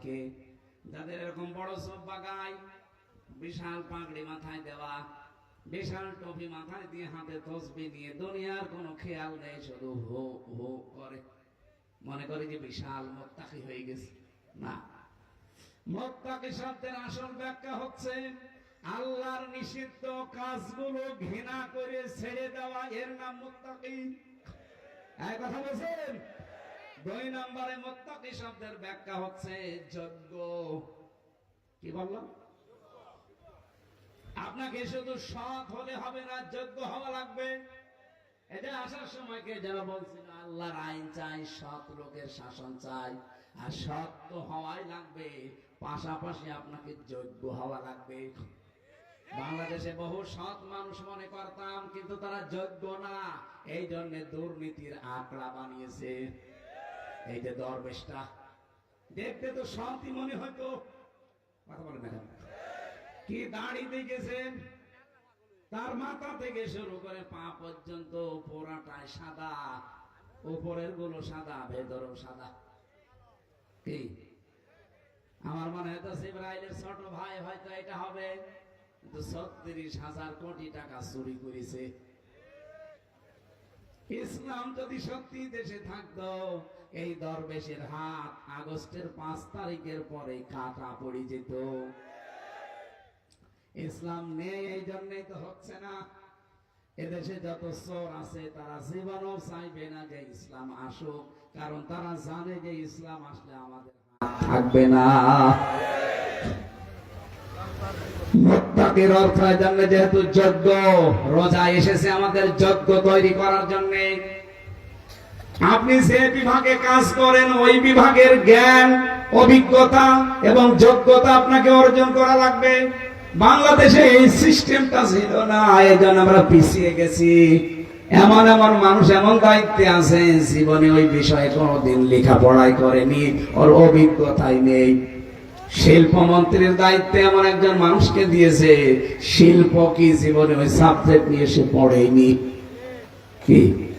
তাদেরকে যাদের এরকম বড় সব বাগায়, বিশাল পাগড়ি মাথায় দেওয়া, বিশাল টপি মাথায় দিয়ে হাতে তসবি নিয়ে দুনিয়ার কোনো খেয়াল নেই, শুধু হো হো করে। মনে করে যে বিশাল মোত্তাকি হয়ে গেছে। না। মোত্তাকি শব্দের আসল ব্যাখ্যা হচ্ছে, আল্লাহর নিষিদ্ধ কাজগুলো ঘৃণা করে ছেড়ে দেওয়া। এর নাম মোত্তাকি। এক কথা বলছেন? দুই নম্বরে মোত্তাকি শব্দের ব্যাখ্যা হচ্ছে যোগ্য। কি বললাম? আপনাকে শুধু সৎ হলে হবে না, যোগ্য হওয়া লাগবে। এটা আসার সময় কে যেন বলছিল, আল্লাহর আইন চাই, সৎ লোকের শাসন চাই, আর সৎ তো হওয়াই লাগবে। পাশাপাশি আপনাকে যোগ্য হওয়া লাগবে। বাংলাদেশে বহু সৎ মানুষ মনে করতাম, কিন্তু তারা যোগ্য না। এই জন্য দুর্নীতির আঁকড়া বানিয়েছে। এই যে দরবেশটা, দেখতে তো সৎই মনে হয়তো কথা বলেন না কি দাড়ি দেখেছেন? তার মাথা থেকে শুরু করে পা পর্যন্ত পোড়াটায় সাদা, উপরেরগুলো সাদা, ভেতরও সাদা। কি? আমার মনে হয় তো সিবরাইলের ছোট ভাই হয়তো এটা হবে, কিন্তু ছত্রিশ হাজার কোটি টাকা চুরি করেছে। ইসলাম যদি সত্যি দেশে থাকতো এই দরবেশের হাত আগস্টের পাঁচ তারিখের পরে কাটা পড়ে যেত। ইসলাম নেই, এই জন্যই তো হচ্ছে না। এদেশে যত চোর আছে, তারা জীবনও চাইবে না যে ইসলাম আসুক, কারণ তারা জানে যে ইসলাম আসলে আমাদের থাকবে না। যেহেতু যজ্ঞ, রোজা এসেছে আমাদের যজ্ঞ তৈরি করার জন্য। আপনি যে বিভাগে কাজ করেন, ওই বিভাগের জ্ঞান, অভিজ্ঞতা এবং যোগ্যতা আপনাকে অর্জন করা লাগবে। বাংলাদেশে এই সিস্টেমটা ছিল না জন্য আমরা পিছিয়ে গেছি। এমন এমন মানুষ, এমন দায়িত্বে আছে জীবনে ওই বিষয়ে কোনোদিন লেখাপড়াই করেনি, ওর অভিজ্ঞতাই নেই। শিল্প মন্ত্রীর দায়িত্বে এমন একজন মানুষকে দিয়েছে, শিল্প কি জীবনে ওই সাবজেক্ট নিয়ে সে পড়েনি কি?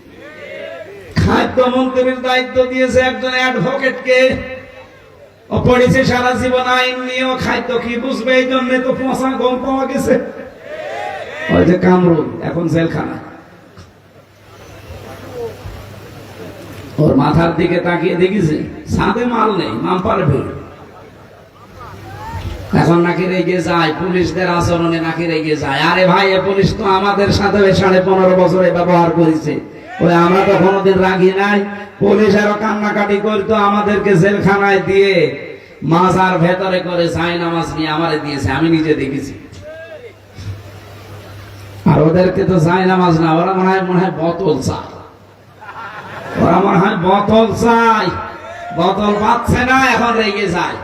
দায়িত্ব দিয়েছে একজন অ্যাডভোকেটকে। ও পড়েছে সারা জীবন আইন খাদ্য কি বুঝবে? এই জন্য তো গম পাওয়া গেছে। ওই যে কামরুল, এখন জেলখানা। ওর মাথার দিকে তাকিয়ে দেখেছে সাথে মাল নেই মাম পারবে এখন নাকি রেগে যায়, পুলিশদের আচরণে নাকি রেগে যায়। আরে ভাই পুলিশ তো আমাদের সাথে সাড়ে পনেরো বছরে ব্যবহার করেছে। ওই আমরা তো কোনোদিন রাগি নাই। পুলিশ আরও কান্নাকাটি করতো আমাদেরকে জেলখানায় দিয়ে। মাজার ভেতরে করে চাই নামাজ নিয়ে আমারে দিয়েছে, আমি নিজে দেখেছি। আর ওদেরকে তো চাই নামাজ না, ওরা মনে হয় মনে হয় বোতল চায়। ওরা মনে হয় বোতল চাই বোতল পাচ্ছে না, এখন রেগে যায়।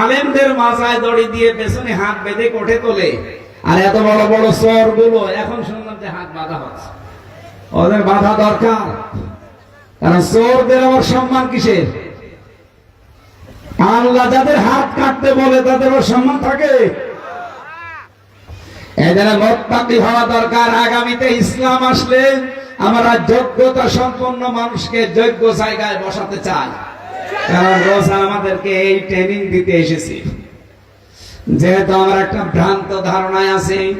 আলেমদের মাথায় দড়ি দিয়ে পেছনে হাত বেঁধে কোঠে তোলে। আর এত বড় বড় চরগুলো এখন শুনলাম যে হাত বাঁধা হচ্ছে। ওদের বাধা দরকার। কারণ চোরদের আবার সম্মান কিসের? আল্লাহ যাদের হাত কাটতে বলে, তাদের সম্মান থাকে। এদের মোত্তাকি হওয়া দরকার। আগামীতে ইসলাম আসলে আমরা যোগ্যতা সম্পন্ন মানুষকে যোগ্য জায়গায় বসাতে চাই। কারণ রোজা আমাদেরকে এই ট্রেনিং দিতে এসেছি। যেহেতু আমার একটা ভ্রান্ত ধারণায় আছে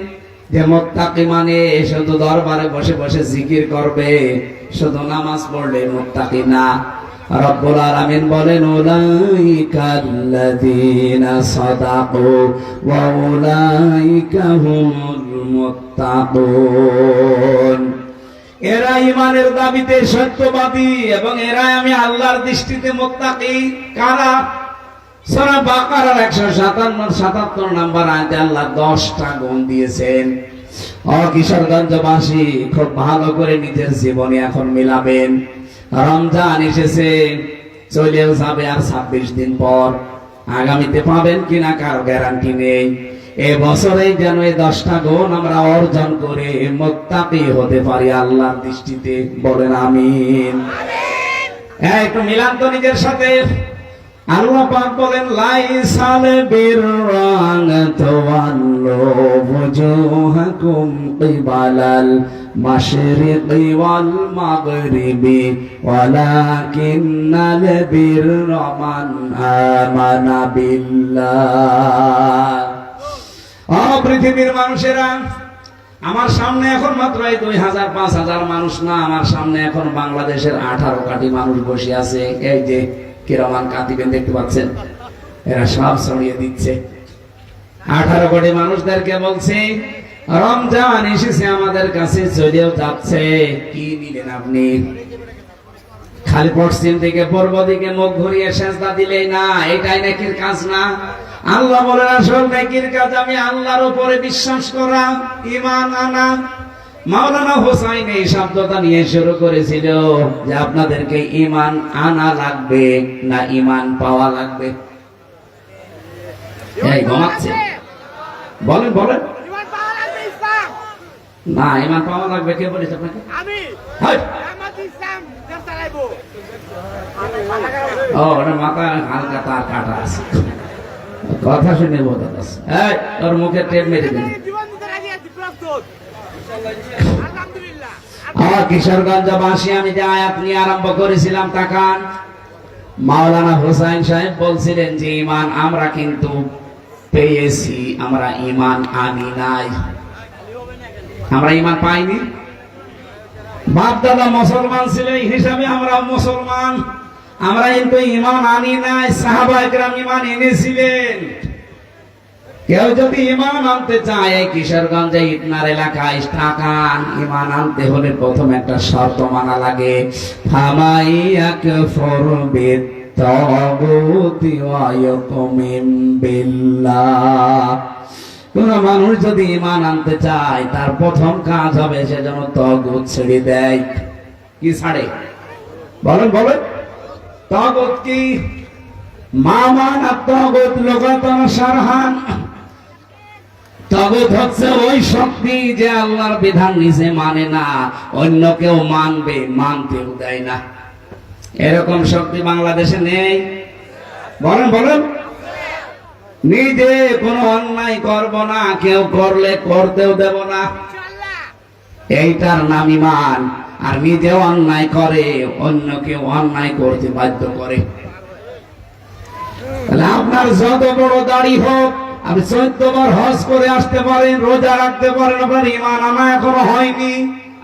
যে মোত্তাকি মানে শুধু দরবারে বসে বসে জিকির করবে, শুধু নামাজ পড়লে মোত্তাকি না। রব্বুল আলামিন বলেন উলাইকাল্লাযীনা সাদাকু ওয়া উলাইকা হুমুল মুত্তাকুন। এরা ইমানের দাবিতে সত্যবাদী এবং এরা আমি আল্লাহর দৃষ্টিতে মোত্তাকি। কারা? সূরা বাকারার 157 77 নাম্বার আয়াতে আল্লাহ 10টা গুণ দিয়েছেন। ও কিশোরগঞ্জবাসী খুব ভালো করে নিজের জীবনে এখন মিলাবেন। রমজান এসেছে চলেও যাবে আর 26 দিন পর। আগামীতে পাবেন কিনা কারও গ্যারান্টি নেই। এ বছরেই যেন এই দশটা গুণ আমরা অর্জন করে মোত্তাকি হতে পারি আল্লাহর দৃষ্টিতে। বলেন আমিন। হ্যাঁ একটু মিলান তো নিজের সাথে। আল্লাহ পাক বলেন ওয়াল মাগরিবি, ওয়ালাকিন্নাল মান আমানা বিল্লাহ। ও পৃথিবীর মানুষেরা, আমার সামনে এখন মাত্র এই দুই হাজার পাঁচ হাজার মানুষ না, আমার সামনে এখন বাংলাদেশের আঠারো কোটি মানুষ বসে আছে। এই যে দেখতে পাচ্ছেন এরা সব দিচ্ছে। আঠারো কোটি মানুষদেরকে বলছি, রমজান এসেছে আমাদের কাছে, চলেও যাচ্ছে। কি নিলেন আপনি? খালি পশ্চিম থেকে পূর্ব দিকে মুখ ঘুরিয়ে সেজদা দিলেই না, এটাই নেকির কাজ না। আল্লাহ বলেন, আসল নেকির কাজ আমি আল্লাহর উপরে বিশ্বাস করা ইমান আনা মাওলানা হোসাইন এই শব্দটা নিয়ে শুরু করেছিল যে আপনাদেরকে ইমান আনা লাগবে না ইমান পাওয়া লাগবে। এই ঘুমাচ্ছে। বলেন বলেন। না ইমান পাওয়া লাগবে কে বলেছে আপনাকে? আমি। হাই! আমার ইসলাম দেশ চালাইবো। ও ওটা মাথা হালকা তার কাটা আছে। কথা শুনে বোঝা যাচ্ছে। তোর মুখে টেপ মেরে দিন জীবন দিতে রাজি আছি প্রস্তুত আমার কিশোরগঞ্জবাসী, আমি যে আয়াত নিয়ে আরম্ভ করেছিলাম তাকান মাওলানা সাহেব বলছিলেন যে, ইমান আমরা কিন্তু পেয়েছি, আমরা ইমান আনি নাই। আমরা ইমান পাইনি? বাপ দাদা মুসলমান ছিল, এই হিসাবে আমরা মুসলমান। আমরা কিন্তু ইমান আনি নাই সাহাবা ইমান এনেছিলেন। কেউ যদি ইমান আনতে চায়, এই কিশোরগঞ্জে ইটনার এলাকায় টাকান ইমান আনতে হলে প্রথম একটা শর্ত মানা লাগে। কোন মানুষ যদি ইমান আনতে চায়, তার প্রথম কাজ হবে সে যেন তগুত ছেড়ে দেয়। কি ছাড়ে? বলেন বলেন। তগুত কি? মামান আর তগুত লোকাতন সারহান? তগুত হচ্ছে ওই শক্তি যে আল্লাহর বিধান নিজে মানে না, অন্য কেউ মানবে, মানতেও দেয় না। এরকম শক্তি বাংলাদেশে নেই। বলেন বলেন। নিজে কোনো অন্যায় করব না, কেউ করলে করতেও দেব না। এইটার নাম ইমান। আর নিজে অন্যায় করে, অন্য কেউ অন্যায় করতে বাধ্য করে। তাহলে আপনার যত বড় দাড়ি হোক আপনি চোদ্দ বার হজ করে আসতে পারেন, রোজা রাখতে পারেন, আপনার ইমান আনা এখনও হয়নি।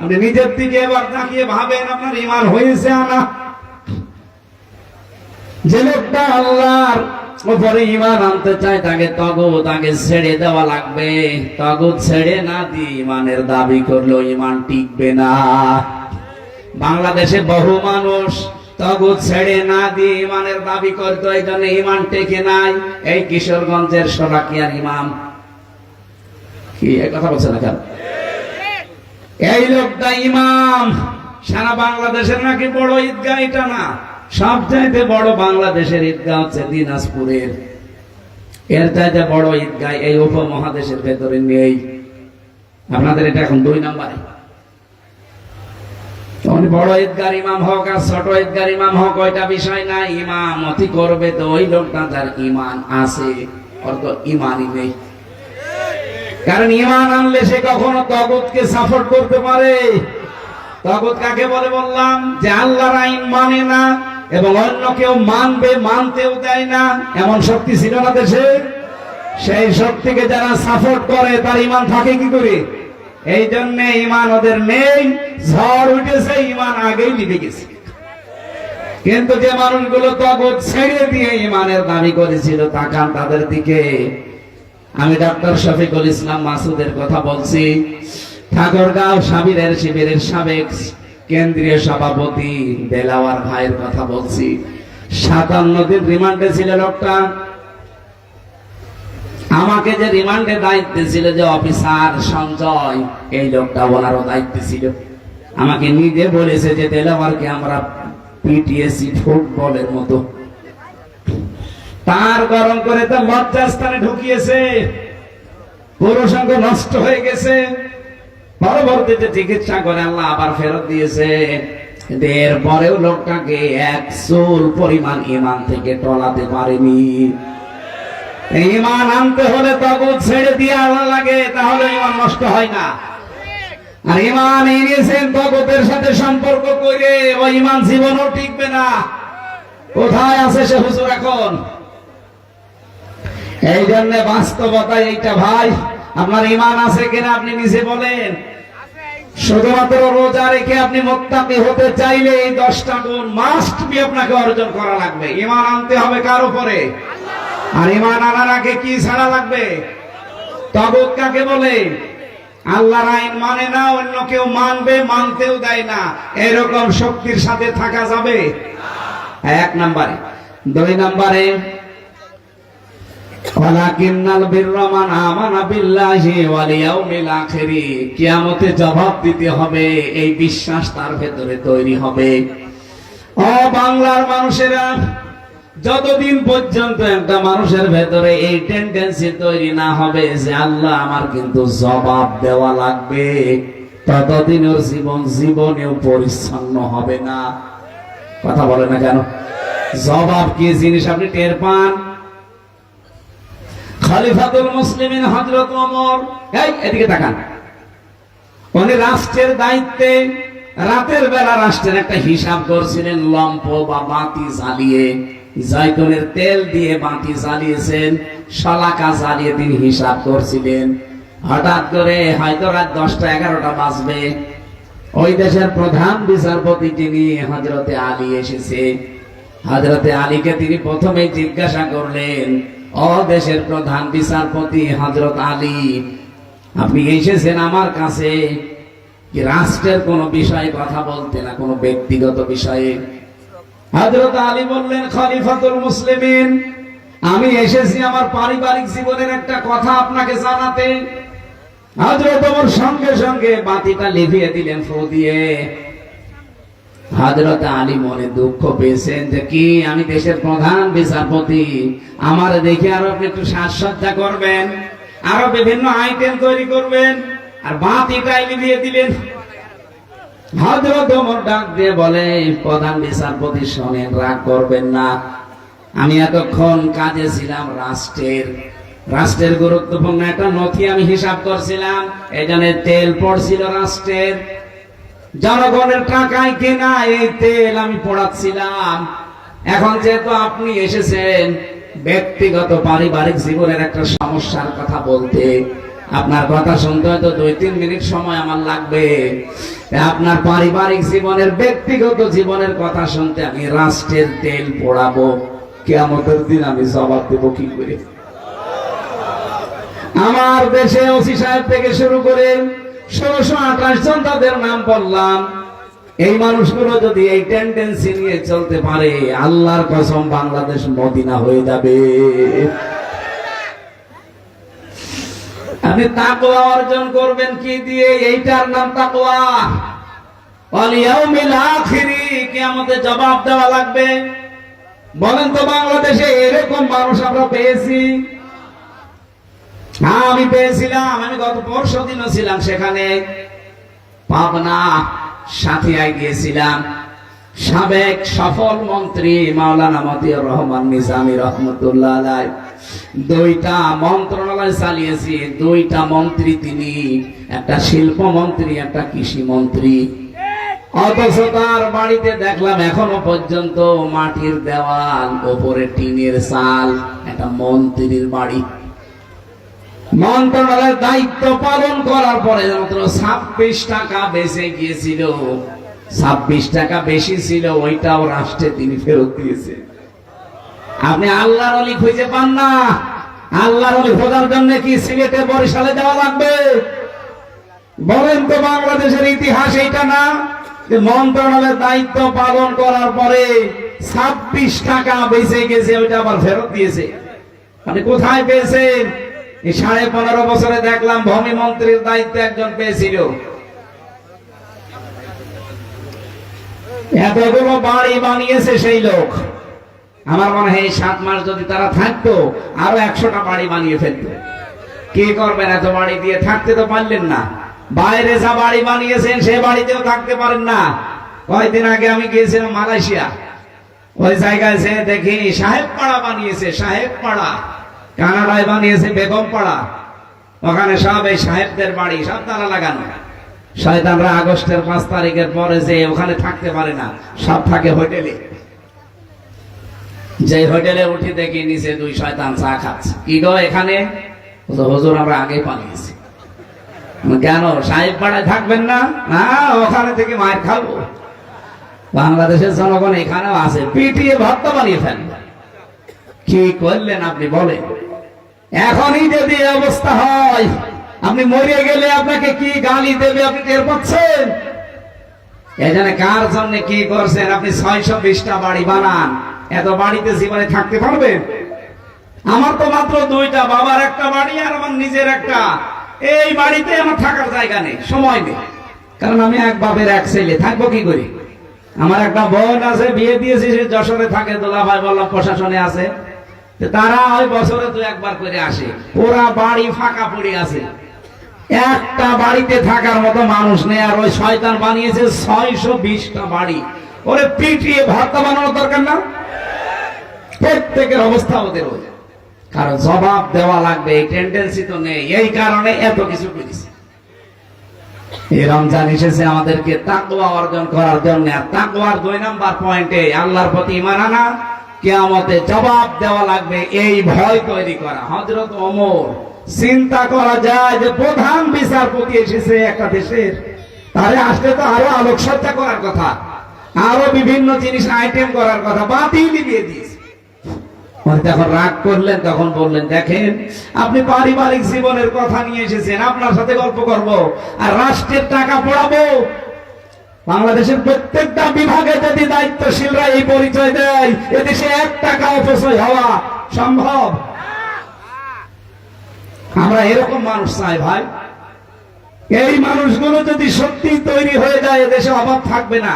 আপনি নিজের দিকে এবার তাকিয়ে ভাবেন, আপনার ইমান হয়েছে আনা। যে লোকটা আল্লাহর উপরে ইমান আনতে চায়, তাকে তগু তাকে ছেড়ে দেওয়া লাগবে। তগু ছেড়ে না দিয়ে ইমানের দাবি করলেও ইমান টিকবে না। বাংলাদেশে বহু মানুষ তগু ছেড়ে না দিয়ে ইমানের দাবি করতো এই জন্য ইমান টেকে নাই। এই কিশোরগঞ্জের সোলাকিয়ার ইমাম। কি কথা বলছে না কেন? এই লোকটা ইমাম। সারা বাংলাদেশের নাকি বড় ঈদগাহ, এটা না। সব চাইতে বড় বাংলাদেশের ঈদগাহ হচ্ছে দিনাজপুরের। এর চাইতে বড় ঈদগাহ এই উপমহাদেশের ভেতরে নেই। আপনাদের এটা এখন দুই নম্বরে। উনি বড় ঈদগার ইমাম হোক আর ছোট ঈদগার ইমাম হোক, ওইটা বিষয় না ইমামতি করবে তো ওই লোকটা যার ইমান আছে। ওর ইমানই নেই। কারণ ইমান আনলে সে কখনো তগতকে সাপোর্ট করতে পারে। তগত কাকে বলে বললাম? যে আল্লাহর আইন মানে না এবং অন্য কেউ মানবে, মানতেও দেয় না। এমন শক্তি ছিল না দেশে সেই শক্তিকে যারা সাপোর্ট করে, তার ইমান থাকে কি করে? এই জন্য ইমান ওদের নেই, ঝড় উঠেছে ইমান আগেই নিভে গেছে। কিন্তু যে মানুষগুলো তগত ছেড়ে দিয়ে ইমানের দাবি করেছিল, তাকান তাদের দিকে। আমি ডাক্তার শফিকুল ইসলাম মাসুদের কথা বলছি। ঠাকুরগাঁও সাবিরের শিবিরের সাবেক কেন্দ্রীয় সভাপতি দেলাওয়ার ভাইয়ের কথা বলছি। সাতান্ন দিন রিমান্ডে ছিল লোকটা। আমাকে যে রিমান্ডে দায়িত্বে ছিল যে, অফিসার সঞ্জয়, এই লোকটা ওনারও দায়িত্বে ছিল। আমাকে নিজে বলেছে যে দেলাওয়ারকে আমরা পিটিএসি ফুটবলের মতো। তার গরম করে তো লজ্জাস্থানে ঢুকিয়েছে। পুরুষাঙ্গ নষ্ট হয়ে গেছে। পরবর্তীতে চিকিৎসা করে আল্লাহ আবার ফেরত দিয়েছে। এরপরেও লোকটাকে এক চুল পরিমাণ ইমান থেকে টলাতে পারেনি। ইমান আনতে হলে তখন ছেড়ে দিয়ে আনা লাগে, তাহলে ইমান নষ্ট হয় না। আর ইমান এনেছেন তগতের সাথে সম্পর্ক করে ওই ইমান জীবনও টিকবে না। কোথায় আছে সে হুজুর এখন? এই জন্য বাস্তবতা এইটা ভাই, আপনার ইমান আছে কিনা আপনি নিজে বলেন। শুধুমাত্র রোজা রেখে আপনি মোত্তাকি হতে চাইলে এই দশটা গুণ মাস্ট বি আপনাকে অর্জন করা লাগবে। ইমান আনতে হবে কার উপরে? আর ইমান আনার আগে কি ছাড়া লাগবে? তবুত কাকে বলে? আল্লাহর আইন মানে না, অন্য কেউ মানবে, মানতেও দেয় না। এরকম শক্তির সাথে থাকা যাবে? এক নম্বরে। দুই নম্বরে ওয়ালাকিন্নাল বিররা মান আমানা বিল্লাহি ওয়াল ইয়াউমিল আখিরি কিয়ামতে জবাব দিতে হবে, এই বিশ্বাস তার ভেতরে তৈরি হবে। ও বাংলার মানুষেরা, যতদিন পর্যন্ত একটা মানুষের ভেতরে এই টেন্ডেন্সি তৈরি না হবে যে আল্লাহ আমার কিন্তু জবাব দেওয়া লাগবে ততদিন ওর জীবন জীবনেও পরিচ্ছন্ন হবে না। কথা বলে না কেন? জবাব কি জিনিস আপনি টের পান? খলিফাতুল মুসলিমিন হযরত ওমর। এই, এদিকে তাকান। উনি রাষ্ট্রের দায়িত্বে রাতের বেলা রাষ্ট্রের একটা হিসাব করছিলেন লম্প বা বাতি জ্বালিয়ে, জয়তুনের তেল দিয়ে বাতি জ্বালিয়েছেন, শলাকা জ্বালিয়ে তিনি হিসাব করছিলেন। হঠাৎ করে হয়তো রাত দশটা এগারোটা বাজবে। ওই দেশের প্রধান বিচারপতি যিনি হজরতে আলী এসেছে। হজরতে আলীকে তিনি প্রথমে জিজ্ঞাসা করলেন ও দেশের প্রধান বিচারপতি হজরত আলী। আপনি এসেছেন আমার কাছে। কি রাষ্ট্রের কোন বিষয়ে কথা বলতে না, কোনো ব্যক্তিগত বিষয়ে? হজরত আলী বললেন, খলিফাতুল মুসলিমিন, আমি এসেছি আমার পারিবারিক জীবনের একটা কথা আপনাকে জানাতে। হজরত ওমর সঙ্গে সঙ্গে বাতিটা লিভিয়ে দিলেন, ফু দিয়ে। হজরত আলী মনে দুঃখ পেয়েছেন যে কি আমি দেশের প্রধান বিচারপতি? আমার দেখে আরও একটু সাজসজ্জা করবেন, আরও বিভিন্ন আইটেম তৈরি করবেন, আর বাতিটাই লিভিয়ে দিলেন হজরত ওমর ডাক দিয়ে বলে, প্রধান বিচারপতি শোনেন, রাগ করবেন না। আমি এতক্ষণ কাজে ছিলাম রাষ্ট্রের। রাষ্ট্রের গুরুত্বপূর্ণ একটা নথি আমি হিসাব করছিলাম এখানে তেল পড়ছিল রাষ্ট্রের। জনগণের টাকায় কেনা এই তেল আমি পড়াচ্ছিলাম। এখন যেহেতু আপনি এসেছেন, ব্যক্তিগত পারিবারিক জীবনের একটা সমস্যার কথা বলতে। আপনার কথা শুনতে হয়তো দুই তিন মিনিট সময় আমার লাগবে। আপনার পারিবারিক জীবনের, ব্যক্তিগত জীবনের কথা শুনতে আমি রাষ্ট্রের তেল পোড়াবো। কেমতের দিন আমি জবাব দেবো কি করে? আমার দেশে ওসি সাহেব থেকে শুরু করে ষোলোশো আঠাশ জন তাদের নাম বললাম। এই মানুষগুলো যদি এই টেন্ডেন্সি নিয়ে চলতে পারে, আল্লাহর কসম বাংলাদেশ মদিনা হয়ে যাবে। আপনি তাকওয়া অর্জন করবেন কি দিয়ে? এইটার নাম তাকওয়া। অলিয়াউমিল জবাব দেওয়া লাগবে। বলেন তো বাংলাদেশে এরকম মানুষ আমরা পেয়েছি। হ্যাঁ, আমি পেয়েছিলাম আমি গত পরশু দিনও ছিলাম সেখানে। পাবনা সাথিয়ায় গিয়েছিলাম। সাবেক সফল মন্ত্রী মাওলানা মতিউর রহমান নিজামী রহমতুল্লাহ দুইটা মন্ত্রণালয় চালিয়েছি দুইটা মন্ত্রী তিনি একটা শিল্প মন্ত্রী একটা কৃষি মন্ত্রী অথচ তার বাড়িতে দেখলাম এখনও পর্যন্ত মাটির দেওয়াল ওপরে টিনের চাল একটা মন্ত্রীর বাড়ি। মন্ত্রণালয়ের দায়িত্ব পালন করার পরে মাত্র ছাব্বিশ টাকা বেঁচে গিয়েছিল। ছাব্বিশ টাকা বেশি ছিল, ওইটাও রাষ্ট্রে তিনি ফেরত দিয়েছে আপনি আল্লাহর অলি খুঁজে পান না। আল্লাহর অলি খোঁজার জন্য কি সিলেটে বরিশালে যাওয়া লাগবে? বলেন তো বাংলাদেশের ইতিহাস এইটা না? যে মন্ত্রণালয়ের দায়িত্ব পালন করার পরে ছাব্বিশ টাকা বেঁচে গেছে, ওইটা আবার ফেরত দিয়েছে। আপনি কোথায় পেয়েছেন? সাড়ে পনেরো বছরে দেখলাম ভূমি মন্ত্রীর দায়িত্ব একজন পেয়েছিল। এতগুলো বাড়ি বানিয়েছে সেই লোক। আমার মনে হয় এই সাত মাস যদি তারা থাকতো, আরও একশোটা বাড়ি বানিয়ে ফেলতো। কি করবেন এত বাড়ি দিয়ে? থাকতে তো পারলেন না। বাইরে যা বাড়ি বানিয়েছেন, সে বাড়িতেও থাকতে পারেন না। কয়েকদিন আগে আমি গিয়েছিলাম মালয়েশিয়া। ওই জায়গায় যে দেখি সাহেব পাড়া বানিয়েছে সাহেব পাড়া কানাডায় বানিয়েছে বেগম পাড়া। ওখানে সব এই সাহেবদের বাড়ি, সব তালা লাগানো। শয়তানরা আগস্টের পাঁচ তারিখের পরে যে ওখানে থাকতে পারে না, সব থাকে হোটেলে। যে হোটেলে উঠি দেখি নিচে দুই শয়তান চা খাচ্ছে। কি গো এখানে? হুজুর, আমরা আগে পালিয়েছি। কেন, সাহেব পাড়ায় থাকবেন না? না, ওখানে থেকে মায়ের খাব। বাংলাদেশের জনগণ এখানেও আছে, পিটিয়ে ভর্তা বানিয়ে ফেলেন কি করলেন আপনি, বলেন। এখনই যদি অবস্থা হয়, আপনি মরে গেলে আপনাকে কি গালি দেবে আপনি টের পাচ্ছেন? এখানে কার জন্য কি করছেন? আপনি ছয়শো বিশটা বাড়ি বানান, এত বাড়িতে জীবনে থাকতে পারবেন? আমার তো মাত্র দুইটা, বাবার একটা বাড়ি আর আমার নিজের একটা। এই বাড়িতে আমার থাকার জায়গা নেই, সময় নেই। কারণ আমি এক বাপের এক ছেলে, থাকব কি করি? আমার একটা বোন আছে, বিয়ে দিয়েছি, সে যশোরে থাকে দোলা ভাই বললাম প্রশাসনে আছে। তারা ওই বছরে দু একবার করে আসে। ওরা বাড়ি ফাঁকা পড়ে আছে। একটা বাড়িতে থাকার মতো মানুষ নেই, আর ওই শয়তান বানিয়েছে ছয়শো বিশটা বাড়ি। ওরে পিটিয়ে ভর্তা বানানোর দরকার না? প্রত্যেকের অবস্থা ওদের ওই। কারণ জবাব দেওয়া লাগবে, এই টেন্ডেন্সি তো নেই। এই কারণে এত কিছু করেছে। এই রমজান এসেছে আমাদেরকে তাকওয়া অর্জন করার জন্য। আর তাকওয়ার দুই নাম্বার পয়েন্টে আল্লাহর প্রতি ইমান আনা। কিয়ামতে জবাব দেওয়া লাগবে, এই ভয় তৈরি করা। হযরত ওমর চিন্তা করা যায় যে প্রধান বিচারপতি এসেছে একটা দেশের। তাহলে আসলে তো আরও আলোকসজ্জা করার কথা, আরও বিভিন্ন জিনিস আইটেম করার কথা, বাতিল দিয়ে দিয়েছে। যখন রাগ করলেন, তখন বললেন, দেখেন, আপনি পারিবারিক জীবনের কথা নিয়ে এসেছেন, আপনার সাথে গল্প করব, আর রাষ্ট্রের টাকা পড়াবো বাংলাদেশের প্রত্যেকটা বিভাগে যদি দায়িত্বশীলরা এই পরিচয় দেয়, এদেশে এক টাকা অপচয় হওয়া সম্ভব? আমরা এরকম মানুষ চাই ভাই। এই মানুষগুলো যদি সত্যি তৈরি হয়ে যায়, এদেশে অভাব থাকবে না।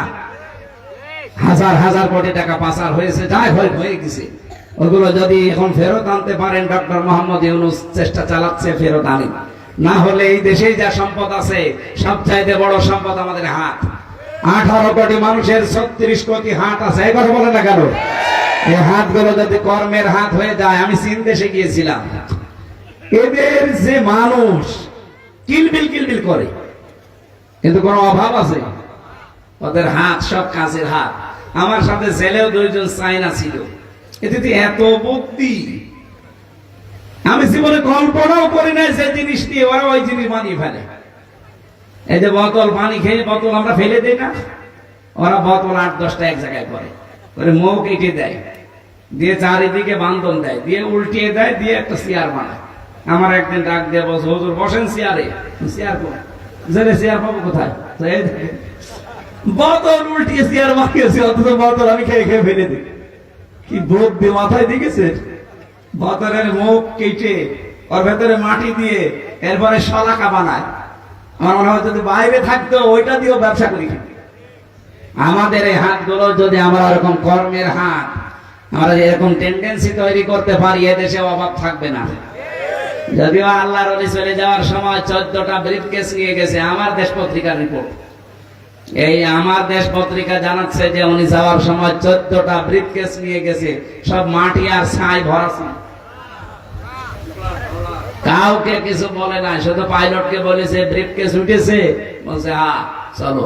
হাজার হাজার কোটি টাকা পাচার হয়েছে, যাই হয় হয়ে গেছে। ওগুলো যদি এখন ফেরত আনতে পারেন, ডক্টর মোহাম্মদ ইউনুস চেষ্টা চালাচ্ছে, ফেরত আনেন। না হলে এই দেশেই যা সম্পদ আছে সব চাইতে বড় সম্পদ আমাদের হাত। আঠারো কোটি মানুষের ছত্রিশ কোটি হাত আছে। কথা বলে না কেন? এই হাতগুলো যদি কর্মের হাত হয়ে যায়, আমি চীন দেশে গিয়েছিলাম। এদের যে মানুষ, কিলবিল কিলবিল করে। কিন্তু কোনো অভাব আছে? ওদের হাত সব কাজের হাত। আমার সাথে ছেলেও দুইজন চাইনা ছিল। এতে এত বুদ্ধি। আমি জীবনে কল্পনাও করি নাই যে জিনিস দিয়ে ওরা ওই জিনিস বানিয়ে ফেলে। এই যে বোতল, পানি খেয়ে বোতল আমরা ফেলে দিই না। ওরা বোতল আট দশটা এক জায়গায় করে। করে মুখ এঁটে দেয়। দিয়ে চারিদিকে বান্ধন দেয়। দিয়ে উল্টিয়ে দেয়, দিয়ে একটা চেয়ার বানায়। আমার একদিন ডাক দিয়ে বস হুজুর, বসেন চেয়ারে। চেয়ার কোথায়? জেনে চেয়ার পাবো কোথায়? বোতল উল্টিয়ে চেয়ার বানিয়েছে, অথচ বোতল আমি খেয়ে খেয়ে ফেলে দিই। কি বুদ্ধি মাথায় দেখেছে বোতলের মুখ কেটে ওর ভেতরে মাটি দিয়ে এরপরে শলাকা বানায়। আমার মনে হয় যদি বাইরে থাকতো, ওইটা দিয়েও ব্যবসা করি আমাদের এই হাতগুলো যদি আমরা এরকম কর্মের হাত, আমরা এরকম টেন্ডেন্সি তৈরি করতে পারি এদেশে অভাব থাকবে না। যদিও আল্লাহর অলি চলে যাওয়ার সময় চোদ্দটা ব্রিফ কেস নিয়ে গেছে, আমার দেশ পত্রিকার রিপোর্ট এই আমার দেশ পত্রিকা জানাচ্ছে যে উনি যাওয়ার সময় চোদ্দটা ব্রিফ কেস নিয়ে গেছে, সব মাটি আর ছাই ভরা। কাউকে কিছু বলে না শুধু পাইলটকে বলেছে ব্রিফ কেস উঠেছে। বলছে হ্যাঁ চলো।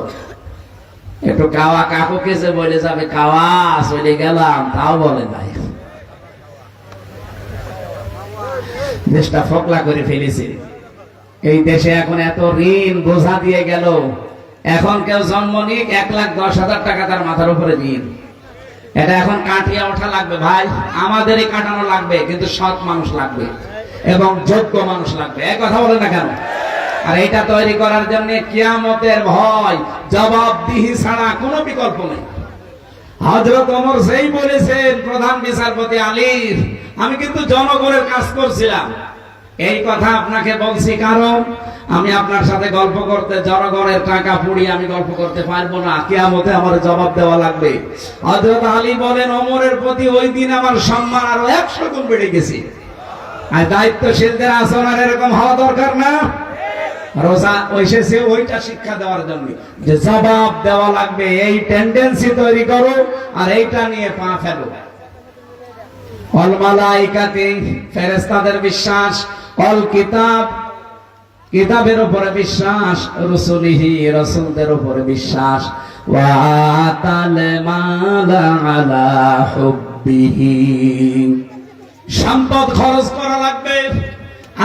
একটু কাওয়া কাকু কেসে বলে যাবে, কাওয়া, চলে গেলাম। তাও বলে নাই। দেশটা ফকলা করে ফেলেছে। এই দেশে এখন এত ঋণ বোঝা দিয়ে গেল। এখন কেউ জন্ম নিয়ে এক লাখ দশ হাজার টাকা তার মাথার উপরে ঋণ এটা এখন কাটিয়ে ওঠা লাগবে ভাই। আমাদেরই কাটানো লাগবে, কিন্তু সৎ মানুষ লাগবে। এবং যোগ্য মানুষ লাগবে। এক কথা বলে না কেন? আর এটা তৈরি করার জন্য কিয়ামতের ভয়, জবাবদিহি ছাড়া কোনো বিকল্প নেই। হজরত অমর সেই বলেছেন, প্রধান বিচারপতি আলীর, আমি কিন্তু জনগণের কাজ করছিলাম। এই কথা আপনাকে বলছি কারণ আমি আপনার সাথে গল্প করতে, জনগণের টাকা পুড়িয়ে আমি গল্প করতে পারব না। কেয়ামতে আমার জবাব দেওয়া লাগবে। হজরত আলী বলেন অমরের প্রতি ওই দিন আমার সম্মান আরও একশো গুণ বেড়ে গেছে। আর দায়িত্বশীলদের আচরণ এরকম হওয়া দরকার না। রোজা এসেছে, ওইটা শিক্ষা দেওয়ার জন্য। যে জবাব দেওয়া লাগবে, এই টেন্ডেন্সি তৈরি করো আর এইটা নিয়ে পা ফেলো। অল মালাইকাতি ফেরেশতাদের বিশ্বাস, অল কিতাব, কিতাবের উপরে বিশ্বাস, রসুলিহি, রসুলদের উপরে বিশ্বাস। ওয়াতাল মালা আলা হুব্বিহি। সম্পদ খরচ করা লাগবে।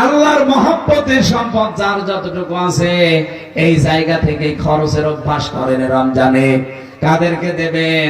আল্লাহর মহব্বতের সম্পদ যার যতটুকু আছে, এই জায়গা থেকে খরচের অভ্যাস করেন রমজানে। কাদেরকে দেবেন?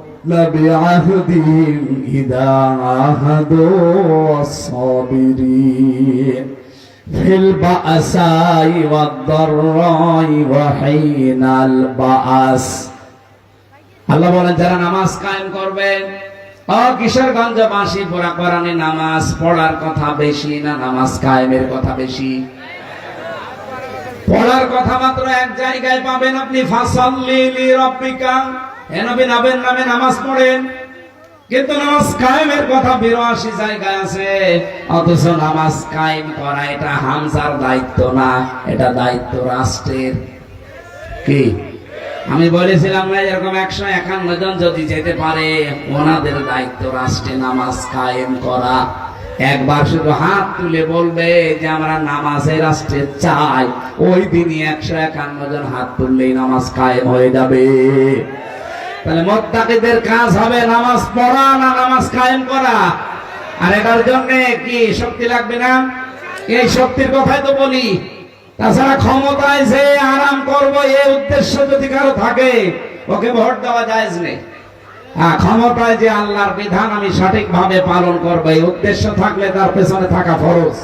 বিআহদিহিম ইদা আহাদু والصابرين في البأساء والضراء وحين البأس আল্লাহ বলেন যারা নামাজ কায়েম করবেন ও কিশোরগঞ্জ বাসী পোড়া কোরআনে নামাজ পড়ার কথা বেশি না নামাজ কায়েমের কথা বেশি পড়ার কথা মাত্র এক জায়গায় পাবেন আপনি ফাসাল্লি লি রাব্বিকা হে নবী নবের নামে নামাজ পড়েন। কিন্তু নামাজ কায়েমের কথা জায়গায় আছে। অথচ নামাজ কায়েম করা এটা দায়িত্ব না, এটা দায়িত্ব রাষ্ট্রের। কি? আমি বলেছিলাম না এরকম একশো একান্ন জন যদি যেতে পারে, ওনাদের দায়িত্ব রাষ্ট্রে নামাজ কায়েম করা। একবার শুধু হাত তুলে বলবে যে আমরা নামাজের রাষ্ট্রে চাই। ওই দিনই একশো একান্ন জন হাত তুললেই নামাজ কায়েম হয়ে যাবে। তাহলে মোত্তাকিদের কাজ হবে নামাজ পড়া না নামাজ কায়েম করা। আর এটার জন্য কি শক্তি লাগবে না? এই শক্তির কথাই তো বলি। তাছাড়া ক্ষমতায় যে আরাম করব এই উদ্দেশ্য যদি কারও থাকে, ওকে ভোট দেওয়া যায় নেই। ক্ষমতায় যে আল্লাহর বিধান আমি সঠিকভাবে পালন করব, এই উদ্দেশ্য থাকলে তার পেছনে থাকা ফরজ।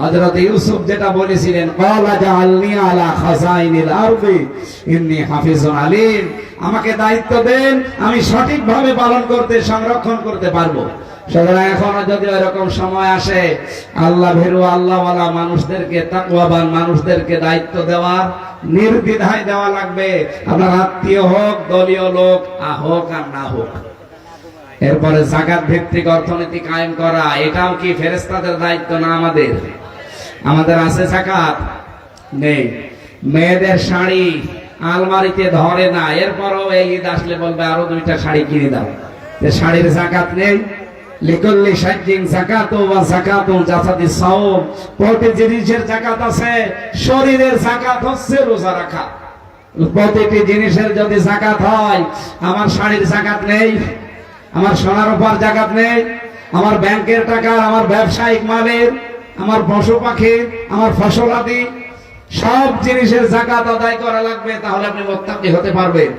হযরত ইউসুফ যেটা বলেছিলেন ক্বালা জাআলনি আলা খাযাইনিল আরদি, ইন্নী হাফিজুন আলীম। আমাকে দায়িত্ব দেন, আমি সঠিকভাবে পালন করতে, সংরক্ষণ করতে পারব। সুতরাং এখনও যদি ওইরকম সময় আসে, আল্লাহ ভেরু আল্লাহওয়ালা মানুষদেরকে, তাকওয়াবান মানুষদেরকে দায়িত্ব দেওয়া, নির্দ্বিধায় দেওয়া লাগবে। আপনার আত্মীয় হোক, দলীয় লোক হোক আর না হোক। এরপরে জাকাত ভিত্তিক অর্থনীতি কায়েম করা, এটাও কি ফেরেস্তাদের দায়িত্ব না আমাদের? আমাদের আছে জাকাত? নেই। মেয়েদের শাড়ি আলমারিতে ধরে না। এরপরও এই ঈদ আসলে বলবে, আরও দুইটা শাড়ি কিনে দাও। শাড়ির জাকাত নেই জিনিসের শরীরের হচ্ছে রাখা। প্রতিটি জিনিসের যদি হয়, আমার শাড়ির জাকাত নেই, আমার সোনার উপর নেই, আমার ব্যাংকের টাকা, আমার ব্যবসায়িক মালের, আমার পশু পাখির, আমার ফসল আদি সব জিনিসের জাকাত আদায় করা লাগবে, তাহলে আপনি মোত্তাকি হতে পারবেন।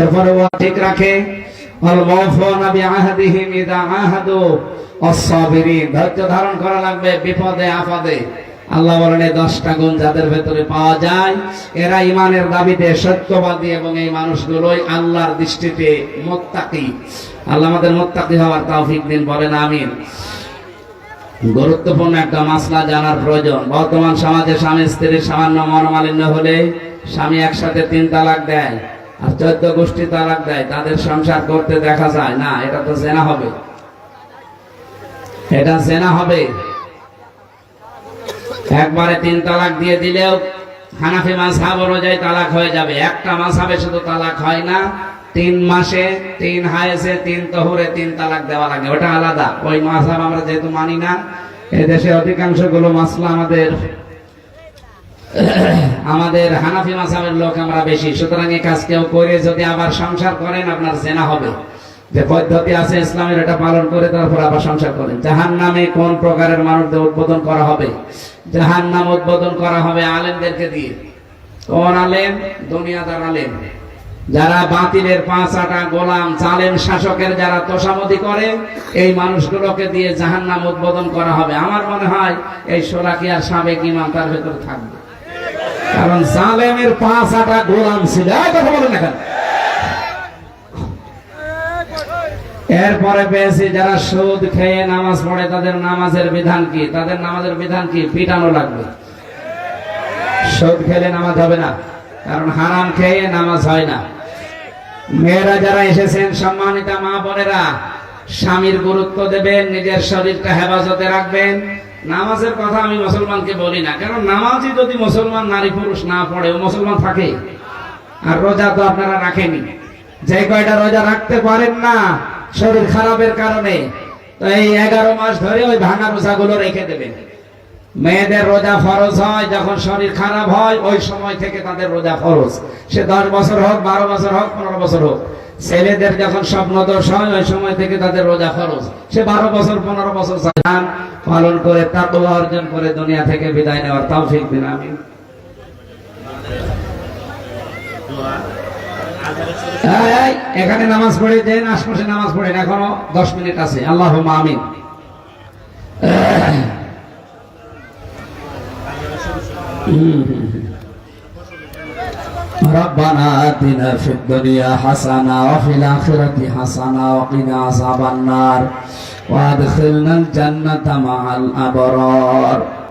এরপরে ও ঠিক রাখে আহাদু অস-সাবিরিন। ধৈর্য ধারণ করা লাগবে, বিপদে, আপদে। আল্লাহ বলেন দশটা গুণ যাদের ভেতরে পাওয়া যায়, এরা ইমানের দাবিতে সত্যবাদী এবং এই মানুষগুলোই আল্লাহর দৃষ্টিতে মোত্তাকি। আল্লাহ আমাদের মোত্তাকি হওয়ার তৌফিক দিন, বলেন আমিন। গুরুত্বপূর্ণ একটা মাসলা জানার প্রয়োজন। বর্তমান সমাজে স্বামী স্ত্রীর সামান্য মনোমালিন্য হলে স্বামী একসাথে তিন তালাক দেয় আর চোদ্দ গোষ্ঠী তালাক দেয়। তাদের সংসার করতে দেখা যায়, না, এটা তো জেনা হবে। এটা জেনা হবে। একবারে তিন তালাক দিয়ে দিলেও হানাফি মাঝহাব অনুযায়ী তালাক হয়ে যাবে। একটা মাঝহাবে শুধু তালাক হয় না তিন মাসে, তিন হায়েসে, তিন তহরে তিন তালাক দেওয়া লাগে। ওটা আলাদা। ওই মাঝহাব আমরা যেহেতু মানি না, এদেশে অধিকাংশগুলো মাসলা আমাদের আমাদের হানাফি মাসাবের লোক আমরা বেশি। সুতরাং এই কাজ কেউ করে যদি আবার সংসার করেন, আপনার জেনা হবে। যে পদ্ধতি আছে ইসলামের এটা পালন করে তারপর আবার সংসার করেন। জাহান নামে কোন প্রকারের মানুষদের উদ্বোধন করা হবে? জাহান নাম উদ্বোধন করা হবে আলেমদেরকে দিয়ে। কোন আলেম? দুনিয়াদার আলেম। যারা বাতিলের পাঁচ আটা গোলাম চালেম শাসকের যারা তোষামতি করে, এই মানুষগুলোকে দিয়ে জাহান নাম উদ্বোধন করা হবে। আমার মনে হয় এই সোরাকিয়ার সাবেক ইমাম তার ভেতরে থাকবে। কারণ জালেমের পাঁচ আটা গোলাম ছিল। কথা বলেন এখন এরপরে পেয়েছি যারা সুদ খেয়ে নামাজ পড়ে, তাদের নামাজের বিধান কি? তাদের নামাজের বিধান কি? পিটানো লাগবে। সুদ খেলে নামাজ হবে না। কারণ হারাম খেয়ে নামাজ হয় না। মেয়েরা যারা এসেছেন, সম্মানিতা মা বোনেরা, স্বামীর গুরুত্ব দেবেন, নিজের শরীরটা হেফাজতে রাখবেন। নামাজের কথা আমি মুসলমানকে বলি না, কারণ নামাজই যদি মুসলমান নারী পুরুষ না পড়ে, ও মুসলমান থাকে। আর রোজা তো আপনারা রাখেনি যে কয়টা রোজা রাখতে পারেন না, শরীর খারাপের কারণে, তো এই এগারো মাস ধরে ওই ভাঙা রোজাগুলো রেখে দেবেন। মেয়েদের রোজা ফরজ হয়, যখন শরীর খারাপ হয়, ওই সময় থেকে তাদের রোজা ফরজ। সে দশ বছর হোক, বারো বছর হোক, পনেরো বছর হোক। ছেলেদের যখন স্বপ্ন দোষ হয়, ওই সময় থেকে তাদের রোজা ফরজ। সে বারো বছর, পনেরো বছর পালন করে তাকওয়া অর্জন করে দুনিয়া থেকে বিদায় নেওয়ার তৌফিক দিন আমি এখানে নামাজ পড়ে দেন, আশপাশে নামাজ পড়েন, এখনও দশ মিনিট আছে। আল্লাহ আমিন। ربنا آتنا في الدنيا حسنة وفي الآخرة حسنة وقنا عذاب النار. وادخلنا الجنة مع الأبرار.